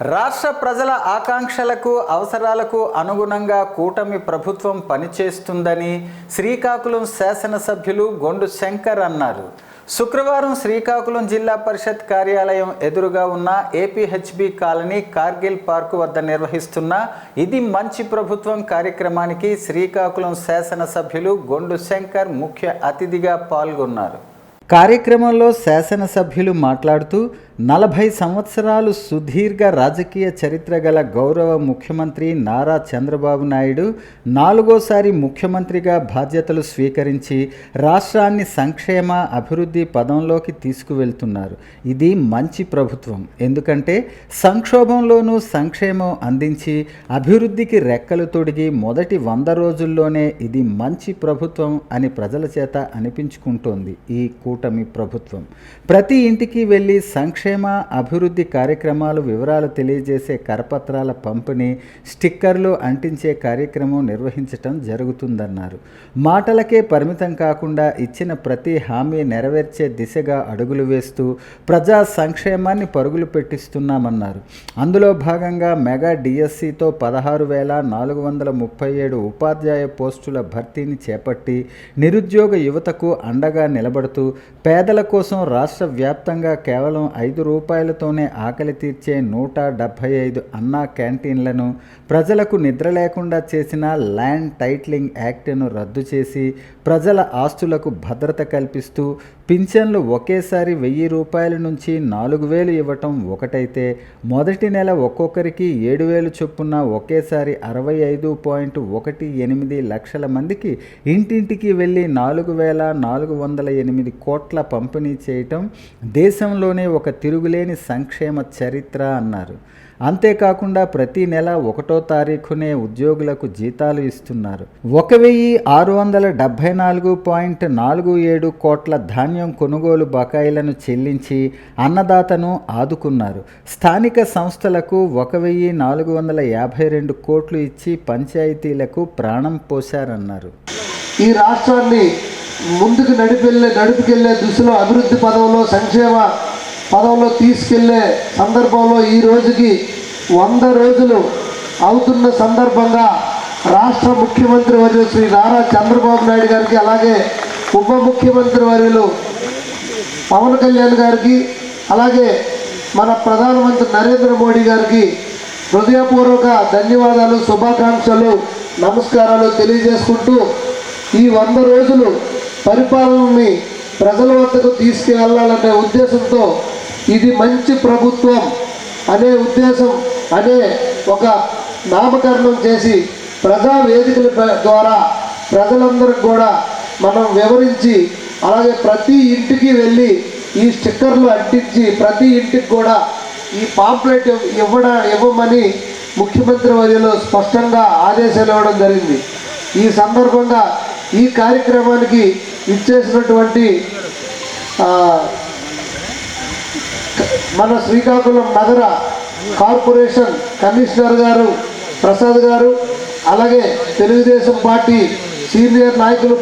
రాష్ట్ర ప్రజల ఆకాంక్షలకు అవసరాలకు అనుగుణంగా కూటమి ప్రభుత్వం పనిచేస్తుందని శ్రీకాకుళం శాసనసభ్యులు గొండు శంకర్ అన్నారు. శుక్రవారం శ్రీకాకుళం జిల్లా పరిషత్ కార్యాలయం ఎదురుగా ఉన్న ఏపీహెచ్బి కాలనీ కార్గిల్ పార్కు వద్ద నిర్వహిస్తున్న ఇది మంచి ప్రభుత్వం కార్యక్రమానికి శ్రీకాకుళం శాసనసభ్యులు గొండు శంకర్ ముఖ్య అతిథిగా పాల్గొన్నారు. కార్యక్రమంలో శాసనసభ్యులు మాట్లాడుతూ నలభై సంవత్సరాలు సుదీర్ఘ రాజకీయ చరిత్ర గల గౌరవ ముఖ్యమంత్రి నారా చంద్రబాబు నాయుడు నాలుగోసారి ముఖ్యమంత్రిగా బాధ్యతలు స్వీకరించి రాష్ట్రాన్ని సంక్షేమ అభివృద్ధి పదంలోకి తీసుకువెళ్తున్నారు. ఇది మంచి ప్రభుత్వం. ఎందుకంటే సంక్షోభంలోనూ సంక్షేమం అందించి అభివృద్ధికి రెక్కలు తొడిగి మొదటి వంద రోజుల్లోనే ఇది మంచి ప్రభుత్వం అని ప్రజల చేత అనిపించుకుంటోంది ఈ కూటమి ప్రభుత్వం. ప్రతి ఇంటికి వెళ్ళి సంక్షేమ అభివృద్ధి కార్యక్రమాలు వివరాలు తెలియజేసే కరపత్రాల పంపిణీ స్టిక్కర్లు అంటించే కార్యక్రమం నిర్వహించటం జరుగుతుందన్నారు. మాటలకే పరిమితం కాకుండా ఇచ్చిన ప్రతి హామీ నెరవేర్చే దిశగా అడుగులు వేస్తూ ప్రజా సంక్షేమాన్ని పరుగులు పెట్టిస్తున్నామన్నారు. అందులో భాగంగా మెగా డిఎస్సితో పదహారు వేల నాలుగు వందల ముప్పై ఏడు ఉపాధ్యాయ పోస్టుల భర్తీని చేపట్టి నిరుద్యోగ యువతకు అండగా నిలబడుతూ పేదల కోసం రాష్ట్ర వ్యాప్తంగా కేవలం ఐదు రూపాయలతోనే ఆకలి తీర్చే నూట డెబ్భై ఐదు అన్నా క్యాంటీన్లను ప్రజలకు నిద్ర లేకుండా చేసిన ల్యాండ్ టైట్లింగ్ యాక్ట్ను రద్దు చేసి ప్రజల ఆస్తులకు భద్రత కల్పిస్తూ పింఛన్లు ఒకేసారి వెయ్యి రూపాయల నుంచి నాలుగు వేలు ఇవ్వటం ఒకటైతే మొదటి నెల ఒక్కొక్కరికి ఏడు వేలు చొప్పున ఒకేసారి అరవై ఐదు పాయింట్ ఒకటి ఎనిమిది లక్షల మందికి ఇంటింటికి వెళ్ళి నాలుగు వేల నాలుగు వందల ఎనిమిది కోట్ల పంపిణీ చేయటం దేశంలోనే ఒక తిరుగులేని సంక్షేమ చరిత్ర అన్నారు. అంతేకాకుండా ప్రతి నెల ఒకటో తారీఖునే ఉద్యోగులకు జీతాలు ఇస్తున్నారు. ఒక వెయ్యి ఆరు వందల డెబ్భై నాలుగు పాయింట్ నాలుగు ఏడు కోట్ల ధాన్యం కొనుగోలు బకాయిలను చెల్లించి అన్నదాతను ఆదుకున్నారు. స్థానిక సంస్థలకు ఒక వెయ్యి నాలుగు వందల యాభై రెండు కోట్లు ఇచ్చి పంచాయతీలకు ప్రాణం పోశారన్నారు. ఈ రాష్ట్రాన్ని ముందుకు నడిపెళ్ళే నడుపుకెళ్ళే దిశలో అభివృద్ధి పదంలో సంక్షేమ పదంలో తీసుకెళ్ళే సందర్భంలో ఈ రోజుకి వంద రోజులు అవుతున్న సందర్భంగా రాష్ట్ర ముఖ్యమంత్రి వర్యులు శ్రీ నారా చంద్రబాబు నాయుడు గారికి అలాగే ఉప ముఖ్యమంత్రి వర్యులు పవన్ కళ్యాణ్ గారికి అలాగే మన ప్రధానమంత్రి నరేంద్ర మోడీ గారికి హృదయపూర్వక ధన్యవాదాలు శుభాకాంక్షలు నమస్కారాలు తెలియజేసుకుంటూ ఈ వంద రోజులు పరిపాలనని ప్రజల వద్దకు తీసుకువెళ్ళాలనే ఉద్దేశంతో ఇది మంచి ప్రభుత్వం అనే ఉద్దేశం అనే ఒక నామకరణం చేసి ప్రజా వేదికల ద్వారా ప్రజలందరికి కూడా మనం వివరించి అలాగే ప్రతి ఇంటికి వెళ్ళి ఈ స్టిక్కర్లు అంటించి ప్రతి ఇంటికి కూడా ఈ పాంప్లెట్ ఇవ్వడ ఇవ్వమని ముఖ్యమంత్రి వర్యులు స్పష్టంగా ఆదేశాలు ఇవ్వడం జరిగింది. ఈ సందర్భంగా ఈ కార్యక్రమానికి ఇచ్చేసినటువంటి మన శ్రీకాకుళం నగర కార్పొరేషన్ కమిషనర్ గారు ప్రసాద్ గారు అలాగే తెలుగుదేశం పార్టీ సీనియర్ నాయకులు